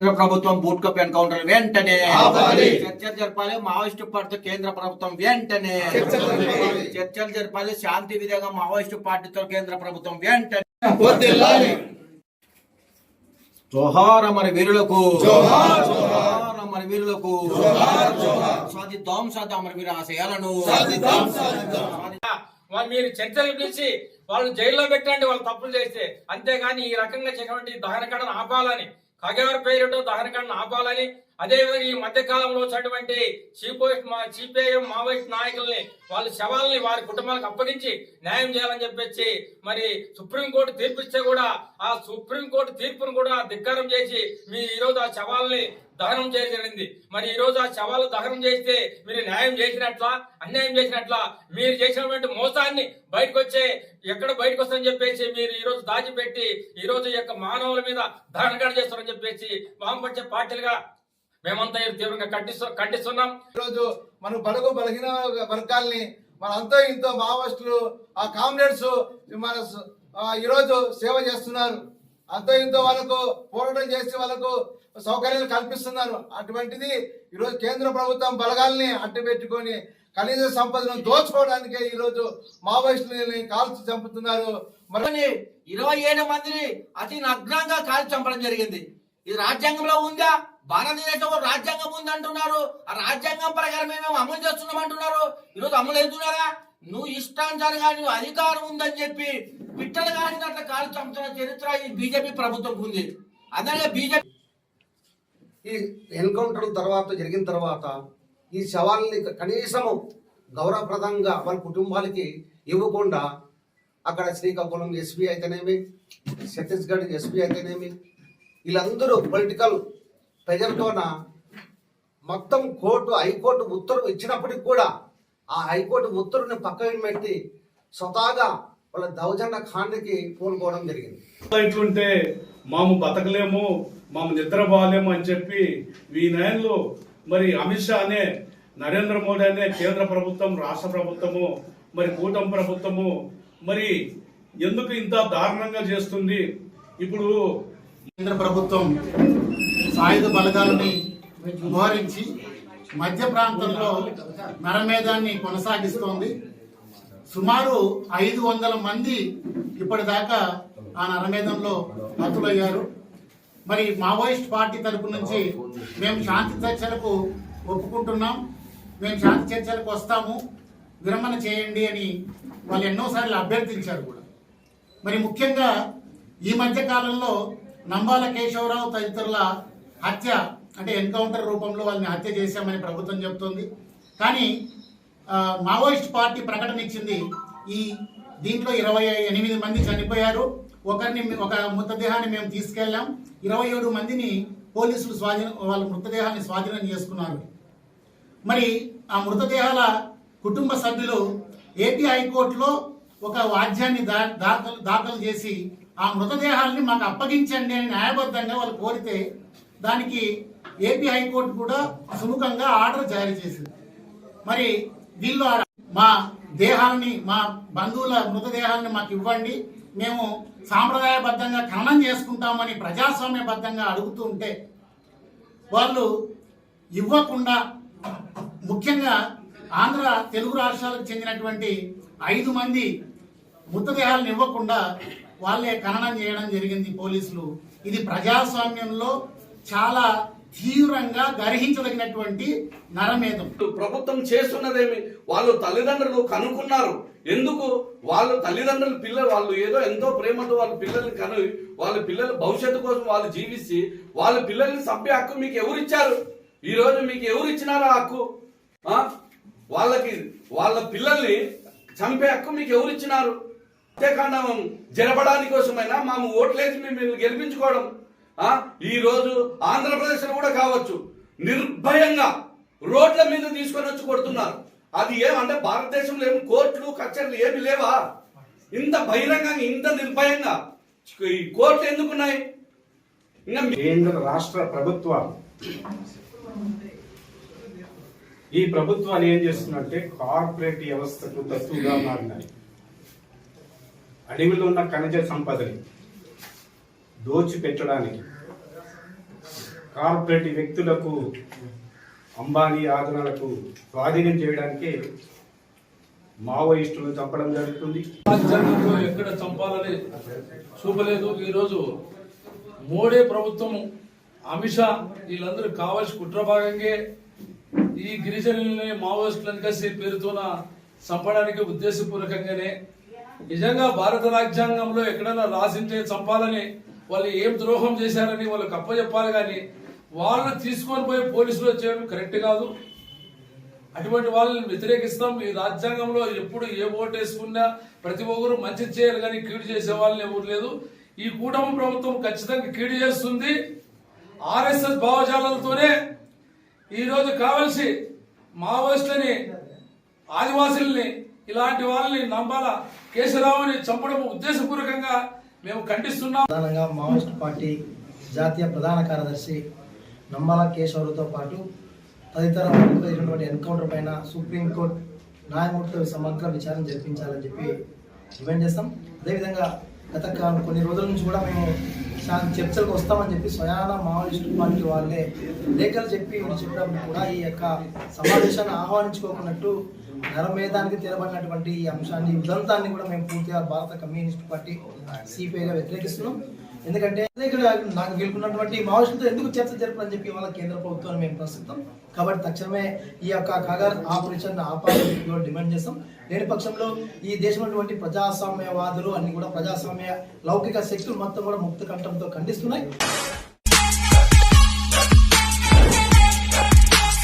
ప్రభుత్వం boot cup encounter వెంటనే ఆపాలి. చర్చలు జరపాలి మావోయిస్టు పార్టీతో కేంద్ర ప్రభుత్వం వెంటనే చర్చలు జరపాలి. శాంతి విధంగా మావోయిస్టు పార్టీతో కేంద్ర ప్రభుత్వం వెంటనే. జోహార్ అమర వీరులకు జోహార్, జోహార్ అమర వీరులకు జోహార్, జోహార్. సాధిద్దాం సాధి అమర వీర ఆశయాలను మీరు చర్చలు పిలిచి వాళ్ళు జైల్లో పెట్టండి వాళ్ళు తప్పులు చేస్తే అంతేగాని ఈ రకంగా చేసినటువంటి దహనకాండను ఆపాలని ఖగేవర్ పేరుతో దహనకాండను ఆపాలని అదేవిధంగా ఈ మధ్య కాలంలో వచ్చినటువంటి సిపిఎం సిపిఐఎం మావోయిస్ట్ నాయకుల్ని వాళ్ళ శవాల్ని వారి కుటుంబాలకు అప్పగించి న్యాయం చేయాలని చెప్పేసి మరి సుప్రీంకోర్టు తీర్పు ఇస్తే కూడా ఆ సుప్రీంకోర్టు తీర్పును కూడా ధిక్కారం చేసి మీ ఈరోజు ఆ శవాల్ని దహనం చేయడం జరిగింది. మరి ఈ రోజు ఆ శవాలు దహనం చేస్తే మీరు న్యాయం చేసినట్ల అన్యాయం చేసినట్ల మీరు చేసినటువంటి మోసాన్ని బయటకు వచ్చే ఎక్కడ బయటకు వస్తారని చెప్పేసి మీరు ఈ రోజు దాచిపెట్టి ఈ రోజు యొక్క మానవుల మీద దహనకాడ చేస్తారని చెప్పేసి వామపక్ష పార్టీలుగా మేమంతా తీవ్రంగా ఖండిస్తు ఖండిస్తున్నాం. ఈరోజు మన బడుగు బలహీన వర్గాల్ని మన అంతో ఇంతో మావోయిస్టులు ఆ కామ్రేడ్స్ మన ఈరోజు సేవ చేస్తున్నారు. అంతో ఇంతో వాళ్ళకు పోరాటం చేసి వాళ్ళకు సౌకర్యాలు కల్పిస్తున్నారు. అటువంటిది ఈరోజు కేంద్ర ప్రభుత్వం బలగాల్ని అడ్డుపెట్టుకొని ఖనిజ సంపదను దోచుకోవడానికే ఈరోజు మావోయిస్టులని కాల్చి చంపుతున్నారు. మరి ఇరవై ఏడు మందిని అతి నగ్నంగా కాల్చి చంపడం జరిగింది. ఇది రాజ్యాంగంలో ఉందా? భారతదేశంలో రాజ్యాంగం ఉంది అంటున్నారు ఆ రాజ్యాంగం ప్రకారం మేము అమలు చేస్తున్నాం అంటున్నారు ఈరోజు అమలు అవుతున్నారా? నువ్వు ఇష్టానుసారంగా నువ్వు అధికారం ఉందని చెప్పి పిట్టలు కాలినట్ల కాలు చంపుతున్న చరిత్ర ఈ బీజేపీ ప్రభుత్వం ఉంది. అందుకే బీజేపీ ఈ ఎన్కౌంటర్ తర్వాత జరిగిన తర్వాత ఈ శవాల్ని కనీసము గౌరవప్రదంగా వాళ్ళ కుటుంబాలకి ఇవ్వకుండా అక్కడ శ్రీకాకుళం ఎస్పీ అయితేనేమి ఛత్తీస్గఢ్ ఎస్పీ అయితేనేమి వీళ్ళందరూ పొలిటికల్ ప్రెజర్తోన మొత్తం కోర్టు హైకోర్టు ఉత్తర్వు ఇచ్చినప్పటికి కూడా ఆ హైకోర్టు ఉత్తర్వుని పక్కన పెట్టి స్వతహాగా వాళ్ళ దౌర్జన్య ఖాండ్కి పూనుకోవడం జరిగింది. ఇట్లుంటే మాము బతకలేము మాము నిద్రపోలేము అని చెప్పి ఈ నెలలో మరి అమిత్ షా అనే నరేంద్ర మోడీ అనే కేంద్ర ప్రభుత్వం రాష్ట్ర ప్రభుత్వము మరి కూటమి ప్రభుత్వము మరి ఎందుకు ఇంత దారుణంగా చేస్తుంది? ఇప్పుడు కేంద్ర ప్రభుత్వం సాయుధ బలగాలని మోహరించి మధ్య ప్రాంతంలో నరమేధాన్ని కొనసాగిస్తోంది. సుమారు ఐదు వందల మంది ఇప్పటిదాకా ఆ నరమేధంలో హతులయ్యారు. మరి మావోయిస్ట్ పార్టీ తరపు నుంచి మేము శాంతి చర్చలకు ఒప్పుకుంటున్నాం. మేము శాంతి చర్చలకు వస్తాము. విరమణ చేయండి అని వాళ్ళు ఎన్నోసార్లు అభ్యర్థించారు కూడా. మరి ముఖ్యంగా ఈ మధ్య కాలంలో నంబాల కేశవరావు తదితరుల హత్య అంటే ఎన్కౌంటర్ రూపంలో వాళ్ళని హత్య చేశామని ప్రభుత్వం చెబుతోంది కానీ మావోయిస్ట్ పార్టీ ప్రకటన ఇచ్చింది ఈ దీంట్లో ఇరవై ఎనిమిది మంది చనిపోయారు. ఒకరిని ఒక మృతదేహాన్ని మేము తీసుకెళ్ళాం. ఇరవై ఏడు మందిని పోలీసులు స్వాధీనం వాళ్ళ మృతదేహాన్ని స్వాధీనం చేసుకున్నారు. మరి ఆ మృతదేహాల కుటుంబ సభ్యులు ఏపీ హైకోర్టులో ఒక వాద్యాన్ని దా దాఖలు దాఖలు చేసి ఆ మృతదేహాల్ని మాకు అప్పగించండి అని న్యాయబద్ధంగా వాళ్ళు కోరితే దానికి ఏపీ హైకోర్టు కూడా సుముఖంగా ఆర్డర్ జారీ చేసింది. మరి వీళ్ళు మా దేహాన్ని మా బంధువుల మృతదేహాన్ని మాకు ఇవ్వండి. మేము సాంప్రదాయబద్ధంగా ఖననం చేసుకుంటామని ప్రజాస్వామ్యబద్ధంగా అడుగుతూ ఉంటే వాళ్ళు ఇవ్వకుండా ముఖ్యంగా ఆంధ్ర తెలుగు రాష్ట్రాలకు చెందినటువంటి ఐదు మంది మృతదేహాలను ఇవ్వకుండా వాళ్ళే ఖననం చేయడం జరిగింది పోలీసులు. ఇది ప్రజాస్వామ్యంలో చాలా తీవ్రంగా గర్హించదగినటువంటి నరమేధం. ప్రభుత్వం చేస్తున్నదేమి? వాళ్ళు తల్లిదండ్రులు కనుక్కున్నారు. ఎందుకు? వాళ్ళు తల్లిదండ్రులు పిల్లలు వాళ్ళు ఏదో ఎంతో ప్రేమతో వాళ్ళ పిల్లల్ని కను వాళ్ళ పిల్లల భవిష్యత్తు కోసం వాళ్ళు జీవిస్తే వాళ్ళ పిల్లల్ని చంపే హక్కు మీకు ఎవరు ఇచ్చారు? ఈరోజు మీకు ఎవరు ఇచ్చినారా హక్కు? వాళ్ళకి వాళ్ళ పిల్లల్ని చంపే హక్కు మీకు ఎవరు ఇచ్చినారు? హత్యాకాండం జరపడానికి కోసమైనా మా ఓట్లేసి మిమ్మల్ని గెలిపించుకోవడం. ఈరోజు ఈ రోజు ఆంధ్రప్రదేశ్ కూడా కావచ్చు. నిర్భయంగా రోడ్ల మీద తీసుకొని వచ్చి కొడుతున్నారు. అది ఏమంటే భారతదేశంలో ఏమి కోర్టులు కచేరీలు ఏమి లేవా? ఇంత బహిరంగంగా ఇంత నిర్భయంగా. ఈ కోర్టులు ఎందుకున్నాయి ఇంకా కేంద్ర రాష్ట్ర ప్రభుత్వాలు. ఈ ప్రభుత్వాలు ఏం చేస్తున్నట్టే కార్పొరేట్ వ్యవస్థకు తత్తుగా మారినాయి. అడవిలో ఉన్న ఖనిజ సంపదని దోచిపెట్టడానికి కార్పొరేట్ వ్యక్తులకు అంబానీ ఆదరణలకు స్వాధీనం చేయడానికే మావోయిస్టులను చంపడం జరుగుతుంది. రాజ్యాంగంలో ఎక్కడ చంపాలని చూపలేదు. ఈరోజు మోడీ ప్రభుత్వం అమిత్ షా వీళ్ళందరూ కావాల్సి కుట్ర భాగంగా ఈ గిరిజనులని మావోయిస్టులను కలిసి పేరుతోన చంపడానికి ఉద్దేశపూర్వకంగానే నిజంగా భారత రాజ్యాంగంలో ఎక్కడైనా రాసింటే చంపాలని వాళ్ళు ఏం ద్రోహం చేశారని వాళ్ళకి అప్పచెప్పాలి కానీ వాళ్ళు తీసుకొని పోయి పోలీసులు చేయడం కరెక్ట్ కాదు. అటువంటి వాళ్ళని వ్యతిరేకిస్తాం. ఈ రాజ్యాంగంలో ఎప్పుడు ఏ ఓటు వేసుకున్నా ప్రతి ఒక్కరు మంచి చేయాలి కానీ కీడు చేసే వాళ్ళని ఎవరు లేదు. ఈ కూటమి ప్రభుత్వం ఖచ్చితంగా కీడు చేస్తుంది. ఆర్ఎస్ఎస్ భావజాలతోనే ఈరోజు కావలసి మావోయిస్టులని ఆదివాసుల్ని ఇలాంటి వాళ్ళని నంబాల కేశరావుని చంపడం ఉద్దేశపూర్వకంగా మేము ఖండిస్తున్నాం. ప్రధానంగా మావోయిస్ట్ పార్టీ జాతీయ ప్రధాన కార్యదర్శి నమ్మల కేశవరుతో పాటు తదితర జరిగినటువంటి ఎన్కౌంటర్ పైన సుప్రీంకోర్టు న్యాయమూర్తితో సమగ్ర విచారణ జరిపించాలని చెప్పి డిమాండ్ చేస్తాం. అదేవిధంగా గత కొన్ని రోజుల నుంచి కూడా మేము చర్చలకు వస్తామని చెప్పి స్వయాన మావోయిస్టు పార్టీ వాళ్ళే లేఖలు చెప్పి చెప్పడం కూడా ఈ యొక్క సమావేశాన్ని ఆహ్వానించుకోకున్నట్టు నరమేధానికి తెరబడినటువంటి ఈ అంశాన్ని ఉదంతాన్ని కూడా మేము పూర్తిగా భారత కమ్యూనిస్ట్ పార్టీ సిపిఐగా వ్యతిరేకిస్తున్నాం. ఎందుకంటే ఇక్కడ నాకు గెలుపున్నటువంటి మావోయిస్టులతో ఎందుకు చర్చ జరపని చెప్పి వాళ్ళ కేంద్ర ప్రభుత్వాన్ని మేము ప్రస్తుతం కాబట్టి తక్షణమే ఈ యొక్క కగర్ ఆపరేషన్ ఆపాలని కూడా డిమాండ్ చేస్తాం. లేని పక్షంలో ఈ దేశంలో ప్రజాస్వామ్యవాదులు అన్ని కూడా ప్రజాస్వామ్య లౌకిక శక్తులు మొత్తం కూడా ముక్త కంఠంతో ఖండిస్తున్నాయి.